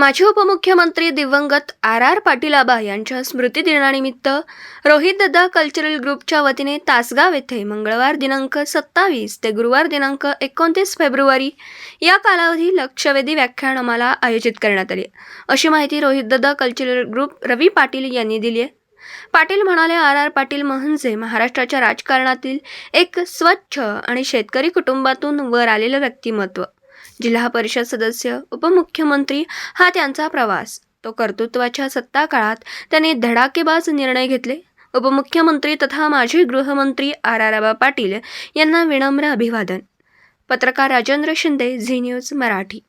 माजी उपमुख्यमंत्री दिवंगत आर आर पाटील आबा यांच्या स्मृतिदिनानिमित्त रोहितदत्ता कल्चरल ग्रुपच्या वतीने तासगाव येथे मंगळवार दिनांक सत्तावीस ते गुरुवार दिनांक एकोणतीस फेब्रुवारी या कालावधी लक्षवेधी व्याख्यानमाला आयोजित करण्यात आली अशी माहिती रोहितदत्ता कल्चरल ग्रुप रवी पाटील यांनी दिली आहे. पाटील म्हणाले आर आर पाटील म्हणजे महाराष्ट्राच्या राजकारणातील एक स्वच्छ आणि शेतकरी कुटुंबातून वर आलेलं व्यक्तिमत्व. जिल्हा परिषद सदस्य उपमुख्यमंत्री हा त्यांचा प्रवास. तो कर्तृत्वाच्या सत्ता काळात त्यांनी धडाकेबाज निर्णय घेतले. उपमुख्यमंत्री तथा माजी गृहमंत्री आर आर आबा पाटील यांना विनम्र अभिवादन. पत्रकार राजेंद्र शिंदे झी न्यूज मराठी.